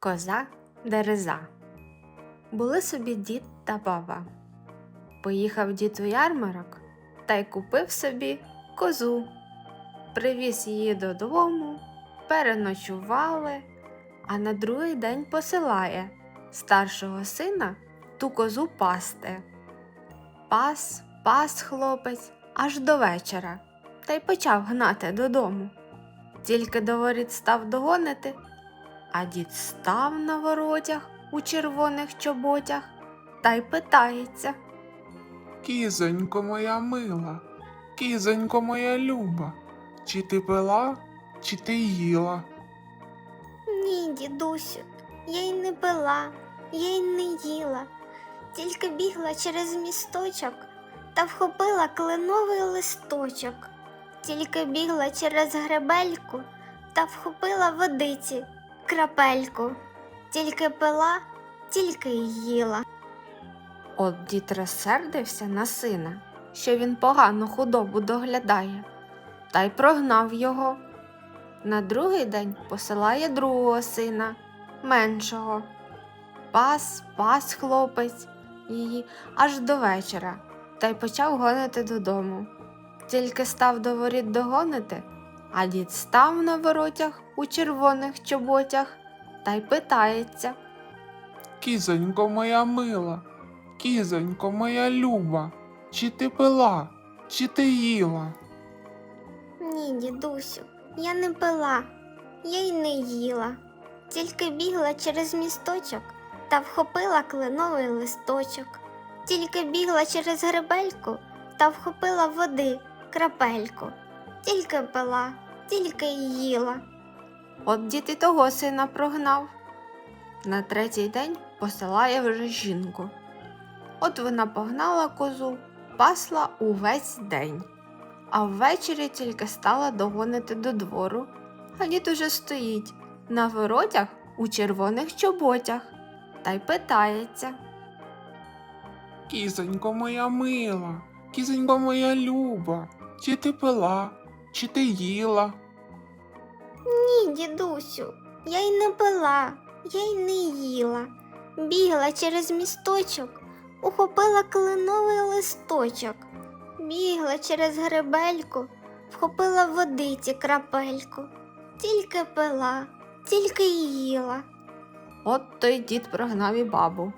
Коза дереза. Були собі дід та баба. Поїхав дід у ярмарок та й купив собі козу. Привіз її додому, переночували, а на другий день посилає старшого сина ту козу пасти. Пас, пас хлопець аж до вечора та й почав гнати додому. Тільки до воріт став догонити, а дід став на воротях у червоних чоботях та й питається. Кізонько моя мила, кізонько моя люба, чи ти пила, чи ти їла? Ні, дідусю, я й не пила, я й не їла, тільки бігла через місточок та вхопила кленовий листочок, тільки бігла через гребельку та вхопила водиці крапельку, тільки пила, тільки й їла. От дід розсердився на сина, що він погану худобу доглядає, та й прогнав його. На другий день посилає другого сина, меншого. Пас, пас хлопець її аж до вечора, та й почав гонити додому. Тільки став до воріт догонити, а дід став на воротях у червоних чоботях та й питається. Кізонько моя мила, кізонько моя люба, чи ти пила, чи ти їла? Ні, дідусю, я не пила, я й не їла, тільки бігла через місточок та вхопила кленовий листочок, тільки бігла через гребельку та вхопила води крапельку, тільки пила, тільки й їла. От дід і того сина прогнав. На третій день посилає вже жінку. От вона погнала козу, пасла увесь день, а ввечері тільки стала догонити до двору, а дід уже стоїть на воротях у червоних чоботях та й питається. Кізонько моя мила, кізонько моя люба, чи ти пила, чи ти їла? Ні, дідусю, я й не пила, я й не їла. Бігла через місточок, ухопила кленовий листочок, бігла через гребельку, вхопила водиці крапельку, тільки пила, тільки й їла. От той дід прогнав і бабу.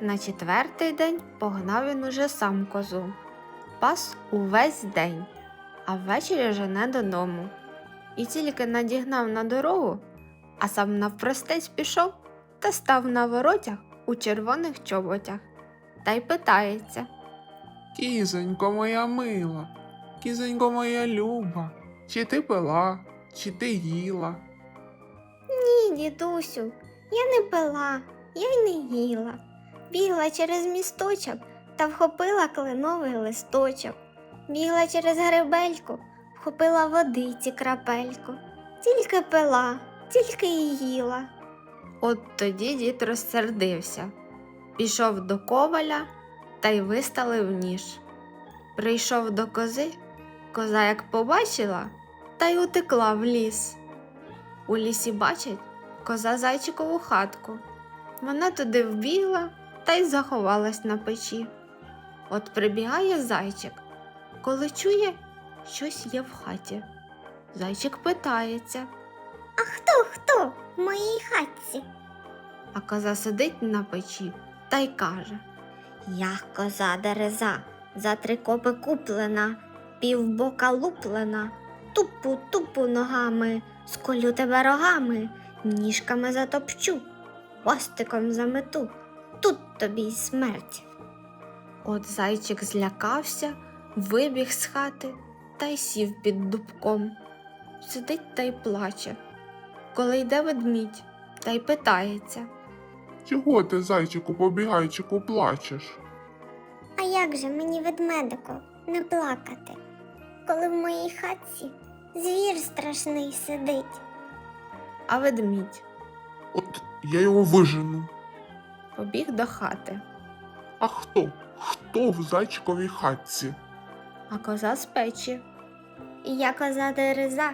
На четвертий день погнав він уже сам козу. Пас увесь день, а ввечері жене додому. І тільки надігнав на дорогу, а сам навпростець пішов та став на воротях у червоних чоботях та й питається. Кізонько моя мила, кізонько моя люба, чи ти пила, чи ти їла? Ні, дідусю, я не пила, я й не їла. Бігла через місточок та вхопила кленовий листочок. Бігла через гребельку, вхопила водиці крапельку. Тільки пила, тільки й їла. От тоді дід розсердився, пішов до коваля та й виставив ніж. Прийшов до кози, коза як побачила, та й утекла в ліс. У лісі бачить коза зайчикову хатку. Вона туди вбігла та й заховалась на печі. От прибігає зайчик, коли чує, щось є в хаті. Зайчик питається. А хто хто в моїй хатці? А коза сидить на печі та й каже Я коза дереза, за три копи куплена, півбока луплена, тупу тупу ногами, сколю тебе рогами, ніжками затопчу, хвостиком замету, тут тобі й смерть. От зайчик злякався, вибіг з хати та й сів під дубком. Сидить та й плаче. Коли йде ведмідь, та й питається. Чого ти, зайчику, побігайчику, плачеш? А як же мені, ведмедику, не плакати, коли в моїй хатці звір страшний сидить? А ведмідь От я його вижену. побіг до хати, А хто? Хто в зайчиковій хатці? А коза з печі. Я коза дереза,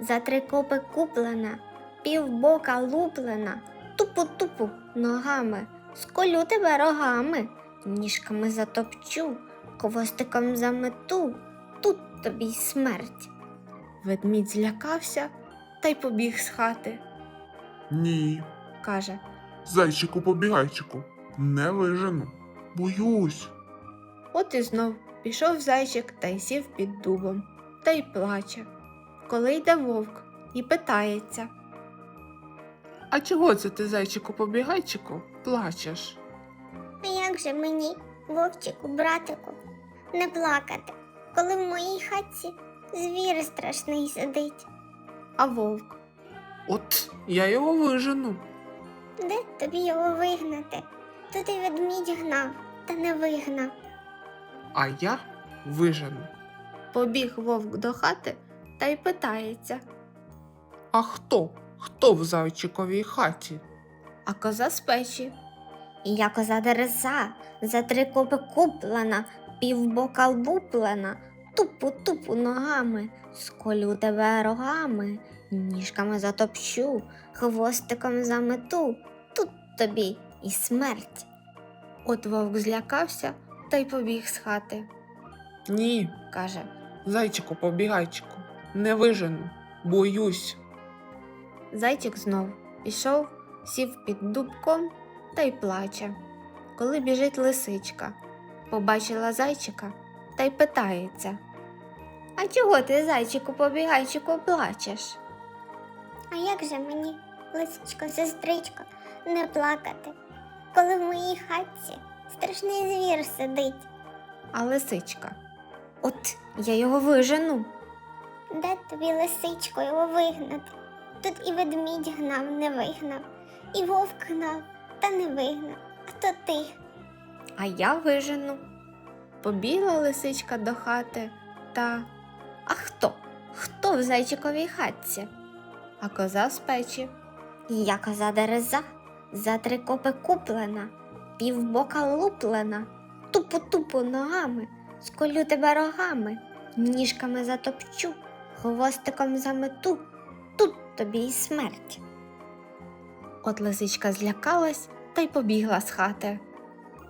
за три копи куплена, півбока луплена, тупу-тупу ногами, сколю тебе рогами, ніжками затопчу, хвостиком замету, тут тобі й смерть. Ведмідь злякався та й побіг з хати. Ні. Каже, Зайчику побігайчику, не вижену. Боюсь. от і знов пішов зайчик та й сів під дубом, та й плаче. Коли йде вовк і питається. А чого це ти, зайчику побігайчику, плачеш? А як же мені, вовчику, братику, не плакати, коли в моїй хатці звір страшний сидить? А вовк. От я його вижену. Де тобі його вигнати? Тут і ведмідь гнав, та не вигнав. А я вижену. Побіг вовк до хати та й питається. А хто? Хто в зайчиковій хаті? А коза з печі. Я коза дереза, за три копи куплена, півбока луплена, тупу-тупу ногами, сколю тебе рогами, ніжками затопчу, хвостиком замету, тут тобі і смерть. От вовк злякався та й побіг з хати. Ні, Каже, зайчику побігайчику, не вижену. Боюсь. зайчик знов пішов, сів під дубком та й плаче. Коли біжить лисичка, побачила зайчика та й питається. А чого ти, зайчику побігайчику, плачеш? А як же мені, лисичко, сестричко, не плакати, коли в моїй хатці страшний звір сидить? А лисичка. От я його вижену. Де тобі лисичко його вигнати? Тут і ведмідь гнав, не вигнав, і вовк гнав, та не вигнав, а то ти. А я вижену. Побігла лисичка до хати та. А хто? Хто в зайчиковій хатці? А коза з печі. Я коза дереза, за три копи куплена, півбока луплена, тупу-тупу ногами, сколю тебе рогами, ніжками затопчу, хвостиком замету, тут тобі й смерть. От лисичка злякалась та й побігла з хати.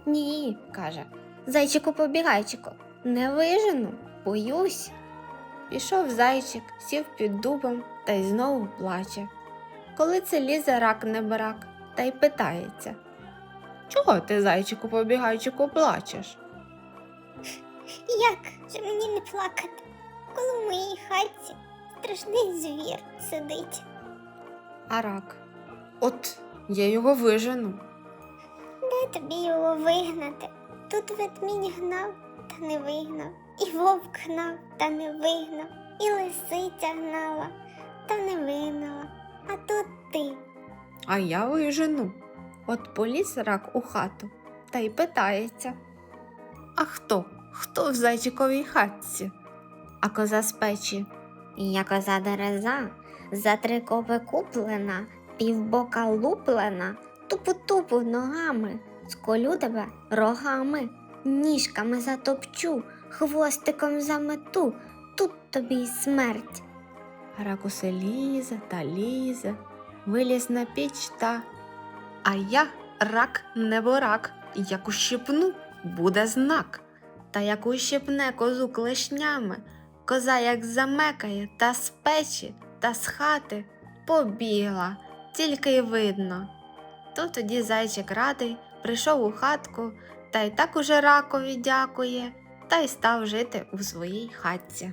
Ні, каже, зайчику побігайчику, не вижену, боюсь. Пішов зайчик, сів під дубом та й знову плаче. Коли це лізе рак не брак, та й питається. Чого ти, зайчику побігайчику, плачеш? Як же мені не плакати, коли в моїй хатці страшний звір сидить? А рак. От я його вижену. Де тобі його вигнати? Тут ведмідь гнав, та не вигнав, і вовк гнав, та не вигнав, і лисиця гнала, та не вигнала, а тут ти. А я вижену. От поліз рак у хату та й питається. А хто? Хто в зайчиковій хатці? А коза з печі. Я коза дереза, за три копи куплена, півбока луплена, тупу-тупу ногами, сколю тебе рогами, ніжками затопчу, хвостиком замету, тут тобі й смерть. Рак усе лізе та лізе, виліз на піч та. А я рак не борак, як ущипну, буде знак. Та як ущипне козу клешнями, коза як замекає та з печі, та з хати побігла, тільки й видно. То тоді зайчик радий прийшов у хатку та й так уже ракові дякує, та й став жити у своїй хатці.